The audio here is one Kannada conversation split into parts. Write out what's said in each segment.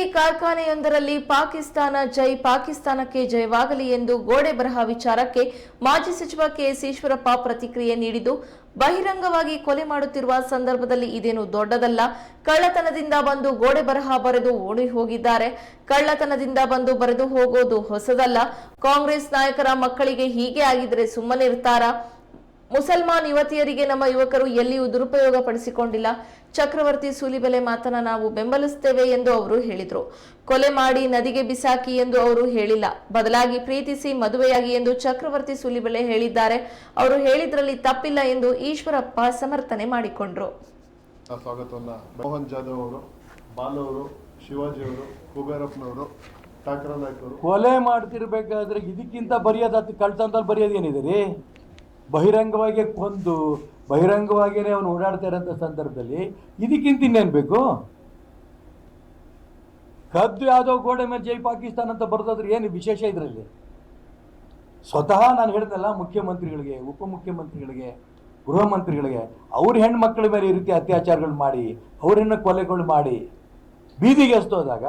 ಮಂಡ್ಯದಲ್ಲಿ ಕಾರ್ಖಾನೆಯೊಂದರಲ್ಲಿ ಪಾಕಿಸ್ತಾನ ಜೈ, ಪಾಕಿಸ್ತಾನಕ್ಕೆ ಜಯವಾಗಲಿ ಎಂದು ಗೋಡೆ ಬರಹ ವಿಚಾರಕ್ಕೆ ಮಾಜಿ ಸಚಿವ ಕೆಎಸ್ ಈಶ್ವರಪ್ಪ ಪ್ರತಿಕ್ರಿಯೆ ನೀಡಿದ್ದು, ಬಹಿರಂಗವಾಗಿ ಕೊಲೆ ಮಾಡುತ್ತಿರುವ ಸಂದರ್ಭದಲ್ಲಿ ಇದೇನು ದೊಡ್ಡದಲ್ಲ. ಕಳ್ಳತನದಿಂದ ಬಂದು ಗೋಡೆ ಬರಹ ಬರೆದು ಓಡಿ ಹೋಗಿದ್ದಾರೆ. ಕಳ್ಳತನದಿಂದ ಬಂದು ಬರೆದು ಹೋಗೋದು ಹೊಸದಲ್ಲ. ಕಾಂಗ್ರೆಸ್ ನಾಯಕರ ಮಕ್ಕಳಿಗೆ ಹೀಗೆ ಆಗಿದ್ರೆ ಸುಮ್ಮನಿರ್ತಾರಾ? ಮುಸಲ್ಮಾನ್ ಯುವತಿಯರಿಗೆ ನಮ್ಮ ಯುವಕರು ಎಲ್ಲಿಯೂ ದುರುಪಯೋಗ ಪಡಿಸಿಕೊಂಡಿಲ್ಲ. ಚಕ್ರವರ್ತಿ ಸೂಲಿಬೆಲೆ ಮಾತನ್ನ ನಾವು ಬೆಂಬಲಿಸುತ್ತೇವೆ ಎಂದು ಅವರು ಹೇಳಿದರು. ಕೊಲೆ ಮಾಡಿ ನದಿಗೆ ಬಿಸಾಕಿ ಎಂದು ಅವರು ಹೇಳಿಲ್ಲ. ಬದಲಾಗಿ ಪ್ರೀತಿಸಿ ಮದುವೆಯಾಗಿ ಎಂದು ಚಕ್ರವರ್ತಿ ಸೂಲಿಬೆಲೆ ಹೇಳಿದ್ದಾರೆ. ಅವರು ಹೇಳಿದ್ರಲ್ಲಿ ತಪ್ಪಿಲ್ಲ ಎಂದು ಈಶ್ವರಪ್ಪ ಸಮರ್ಥನೆ ಮಾಡಿಕೊಂಡ್ರು. ಮೋಹನ್ ಜಾಧವ್ ಅವರು ಬಾಲವರು ಅವರು ಶಿವಾಜಿ ಅವರು ಕುಬೇರಪ್ಪನವರು ಕೊಲೆ ಮಾಡ್ತಿರ್ಬೇಕಾದ್ರೆ ಇದಕ್ಕಿಂತ ಬರೆಯೋದು ಕಳ್ತಂತ ಬರೆಯೋದೇನಿದೆ ರೀ? ಬಹಿರಂಗವಾಗಿ ಕೊಂದು ಬಹಿರಂಗವಾಗಿಯೇ ಅವನು ಓಡಾಡ್ತಾ ಇರೋಂಥ ಸಂದರ್ಭದಲ್ಲಿ ಇದಕ್ಕಿಂತ ಇನ್ನೇನು ಬೇಕು? ಕದ್ದು ಯಾವುದೋ ಗೋಡೆ ಮೇಲೆ ಜೈ ಪಾಕಿಸ್ತಾನ ಅಂತ ಬರೆದಾದ್ರೆ ಏನು ವಿಶೇಷ ಇದರಲ್ಲಿ? ಸ್ವತಃ ನಾನು ಹೇಳ್ದಲ್ಲ ಮುಖ್ಯಮಂತ್ರಿಗಳಿಗೆ, ಉಪಮುಖ್ಯಮಂತ್ರಿಗಳಿಗೆ, ಗೃಹ ಮಂತ್ರಿಗಳಿಗೆ, ಅವ್ರ ಹೆಣ್ಮಕ್ಳ ಮೇಲೆ ಈ ರೀತಿ ಅತ್ಯಾಚಾರಗಳು ಮಾಡಿ, ಅವರನ್ನು ಕೊಲೆಗಳು ಮಾಡಿ, ಬೀದಿಗೆ ಎಸ್ತೋದಾಗ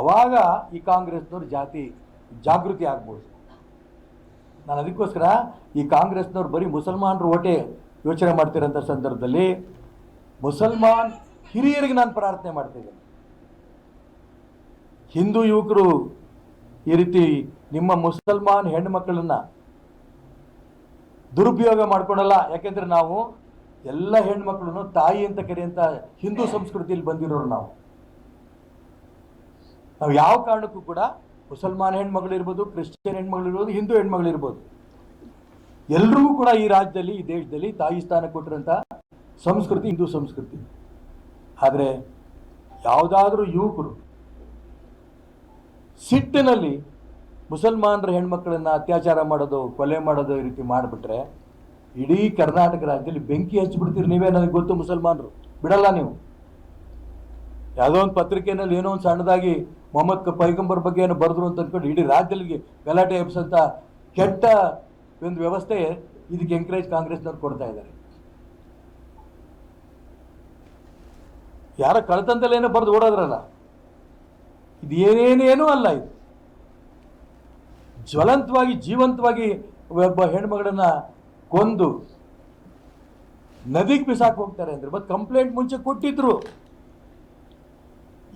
ಅವಾಗ ಈ ಕಾಂಗ್ರೆಸ್ನವ್ರು ಜಾತಿ ಜಾಗೃತಿ ಆಗ್ಬೋದು. ನಾನು ಅದಕ್ಕೋಸ್ಕರ ಈ ಕಾಂಗ್ರೆಸ್ನವ್ರು ಬರೀ ಮುಸಲ್ಮಾನರು ಓಟೆ ಯೋಚನೆ ಮಾಡ್ತಿರೋಂಥ ಸಂದರ್ಭದಲ್ಲಿ ಮುಸಲ್ಮಾನ್ ಹಿರಿಯರಿಗೆ ನಾನು ಪ್ರಾರ್ಥನೆ ಮಾಡ್ತಿದ್ದೇನೆ ಹಿಂದೂ ಯುವಕರು ಈ ರೀತಿ ನಿಮ್ಮ ಮುಸಲ್ಮಾನ್ ಹೆಣ್ಣುಮಕ್ಕಳನ್ನ ದುರುಪಯೋಗ ಮಾಡ್ಕೊಳಲ್ಲ ಯಾಕೆಂದ್ರೆ ನಾವು ಎಲ್ಲ ಹೆಣ್ಮಕ್ಳನ್ನು ತಾಯಿ ಅಂತ ಕರೆಯುವಂಥ ಹಿಂದೂ ಸಂಸ್ಕೃತಿಯಲ್ಲಿ ಬಂದಿರೋರು ನಾವು. ನಾವು ಯಾವ ಕಾರಣಕ್ಕೂ ಕೂಡ ಮುಸಲ್ಮಾನ್ ಹೆಣ್ಮಗಳಿರ್ಬೋದು ಕ್ರಿಶ್ಚಿಯನ್ ಹೆಣ್ಮಗಳಿರ್ಬೋದು ಹಿಂದೂ ಹೆಣ್ಮಗಳಿರ್ಬೋದು ಎಲ್ರಿಗೂ ಕೂಡ ಈ ರಾಜ್ಯದಲ್ಲಿ, ಈ ದೇಶದಲ್ಲಿ ತಾಯಿ ಸ್ಥಾನ ಕೊಟ್ಟಿರೋಂಥ ಸಂಸ್ಕೃತಿ ಹಿಂದೂ ಸಂಸ್ಕೃತಿ. ಆದರೆ ಯಾವುದಾದ್ರೂ ಯುವಕರು ಸಿಟ್ಟಿನಲ್ಲಿ ಮುಸಲ್ಮಾನರ ಹೆಣ್ಮಕ್ಳನ್ನ ಅತ್ಯಾಚಾರ ಮಾಡೋದು, ಕೊಲೆ ಮಾಡೋದು ಈ ರೀತಿ ಮಾಡಿಬಿಟ್ರೆ ಇಡೀ ಕರ್ನಾಟಕ ರಾಜ್ಯದಲ್ಲಿ ಬೆಂಕಿ ಹಚ್ಚಿಬಿಡ್ತೀರಿ ನೀವೇ ನನಗೆ ಗೊತ್ತು ಮುಸಲ್ಮಾನರು. ಬಿಡಲ್ಲ ನೀವು. ಯಾವುದೋ ಒಂದು ಪತ್ರಿಕೆಯಲ್ಲಿ ಏನೋ ಒಂದು ಸಣ್ಣದಾಗಿ ಮೊಹಮ್ಮದ್ ಪೈಗಂಬರ್ ಬಗ್ಗೆ ಏನು ಬರೆದ್ರು ಅಂತ ಅಂದ್ಕೊಂಡು ಇಡೀ ರಾಜ್ಯದಲ್ಲಿ ಗಲಾಟೆ ಎಬ್ಸಂತ ಕೆಟ್ಟ ಒಂದು ವ್ಯವಸ್ಥೆ ಇದಕ್ಕೆ ಎಂಕರೇಜ್ ಕಾಂಗ್ರೆಸ್ನವ್ರು ಕೊಡ್ತಾ ಇದ್ದಾರೆ. ಯಾರ ಕಳತಂದಲ್ಲೇನೋ ಬರೆದು ಓಡೋದ್ರಲ್ಲ? ಇದು ಏನೇನೇನೂ ಅಲ್ಲ ಇದು. ಜ್ವಲಂತವಾಗಿ, ಜೀವಂತವಾಗಿ ಒಬ್ಬ ಹೆಣ್ಮಗಳನ್ನ ಕೊಂದು ನದಿಗೆ ಬಿಸಾಕ್ ಹೋಗ್ತಾರೆ ಅಂದ್ರೆ, ಮತ್ತೆ ಕಂಪ್ಲೇಂಟ್ ಮುಂಚೆ ಕೊಟ್ಟಿದ್ರು.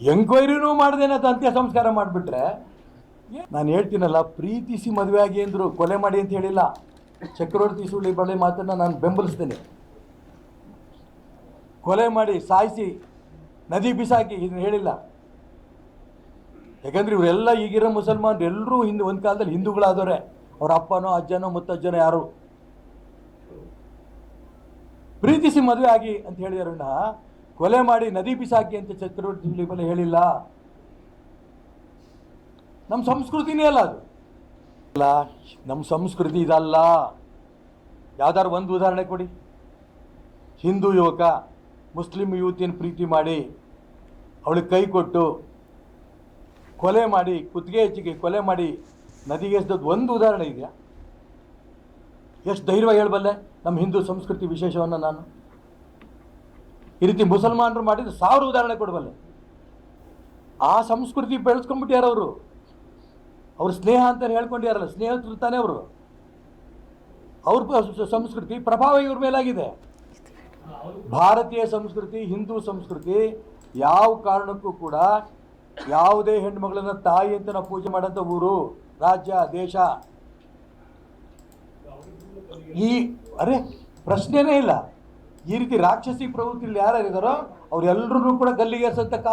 ಎಂಕ್ವೈರಿನೂ ಮಾಡ್ದೇನೆ ಅಂತ ಅಂತ್ಯ ಸಂಸ್ಕಾರ ಮಾಡಿಬಿಟ್ರೆ ನಾನು ಹೇಳ್ತೀನಲ್ಲ, ಪ್ರೀತಿಸಿ ಮದುವೆ ಆಗಿ ಅಂದರು, ಕೊಲೆ ಮಾಡಿ ಅಂತ ಹೇಳಿಲ್ಲ. ಚಕ್ರವರ್ತಿ ಸುಳ್ಳಿ ಬಳಿ ಮಾತನ್ನು ನಾನು ಬೆಂಬಲಿಸ್ತೇನೆ. ಕೊಲೆ ಮಾಡಿ, ಸಾಯಿಸಿ, ನದಿ ಬಿಸಾಕಿ, ಇದನ್ನ ಹೇಳಿಲ್ಲ. ಯಾಕಂದ್ರೆ ಇವರೆಲ್ಲ ಈಗಿರೋ ಮುಸಲ್ಮಾನರು ಎಲ್ಲರೂ ಹಿಂದೆ, ಒಂದು ಕಾಲದಲ್ಲಿ ಹಿಂದೂಗಳಾದವ್ರೆ. ಅವ್ರ ಅಪ್ಪನೋ, ಅಜ್ಜನೋ, ಮುತ್ತಜ್ಜನೋ ಯಾರು? ಪ್ರೀತಿಸಿ ಮದುವೆ ಆಗಿ ಅಂತ ಹೇಳಿದಾರಣ್ಣ ಕೊಲೆ ಮಾಡಿ ನದಿ ಬಿಸಾಕಿ ಅಂತ ಚಕ್ರವರ್ತಿ ಮೇಲೆ ಹೇಳಿಲ್ಲ. ನಮ್ಮ ಸಂಸ್ಕೃತಿನೇ ಅಲ್ಲ ಅದು. ಅಲ್ಲ ನಮ್ಮ ಸಂಸ್ಕೃತಿ ಇದಲ್ಲ. ಯಾವ್ದಾದ್ರು ಒಂದು ಉದಾಹರಣೆ ಕೊಡಿ. ಹಿಂದೂ ಯುವಕ, ಮುಸ್ಲಿಂ ಯುವತಿಯನ್ನು ಪ್ರೀತಿ ಮಾಡಿ ಅವಳಿಗೆ ಕೈ ಕೊಟ್ಟು ಕೊಲೆ ಮಾಡಿ ಕುತ್ತಿಗೆ ಹೆಚ್ಚಿಗೆ ಕೊಲೆ ಮಾಡಿ ನದಿಗೆ ಎಸ್ದದ್ದು ಒಂದು ಉದಾಹರಣೆ ಇದೆಯಾ? ಎಷ್ಟು ಧೈರ್ಯವಾಗಿ ಹೇಳಬಲ್ಲೆ ನಮ್ಮ ಹಿಂದೂ ಸಂಸ್ಕೃತಿ ವಿಶೇಷವನ್ನು ನಾನು. ಈ ರೀತಿ ಮುಸಲ್ಮಾನರು ಮಾಡಿದ ಸಾವಿರ ಉದಾಹರಣೆ ಕೊಡಬಲ್ಲೆ ಆ ಸಂಸ್ಕೃತಿ ಬೆಳೆಸ್ಕೊಂಡ್ಬಿಟ್ಟಾರ ಅವರು ಅವ್ರ ಸ್ನೇಹ ಅಂತ ಹೇಳ್ಕೊಂಡಿಯಾರಲ್ಲ ಸ್ನೇಹಿತರು ತಾನೇ ಅವರು. ಅವ್ರ ಸಂಸ್ಕೃತಿ ಪ್ರಭಾವ ಇವ್ರ ಮೇಲಾಗಿದೆ. ಭಾರತೀಯ ಸಂಸ್ಕೃತಿ, ಹಿಂದೂ ಸಂಸ್ಕೃತಿ ಯಾವ ಕಾರಣಕ್ಕೂ ಕೂಡ ಯಾವುದೇ ಹೆಣ್ಮಗಳನ್ನ ತಾಯಿ ಅಂತ ನಾವು ಪೂಜೆ ಮಾಡೋಂಥ ಊರು, ರಾಜ್ಯ, ದೇಶ. ಈ, ಅರೆ, ಪ್ರಶ್ನೆನೇ ಇಲ್ಲ. ಈ ರೀತಿ ರಾಕ್ಷಸಿ ಪ್ರವೃತ್ತಿಯಲ್ಲಿ ಯಾರ್ಯಾರಿದಾರೋ ಅವರೆಲ್ಲರೂ ಕೂಡ ಗಲ್ಲಿಗೇರ್ಸಂತ ಕಾ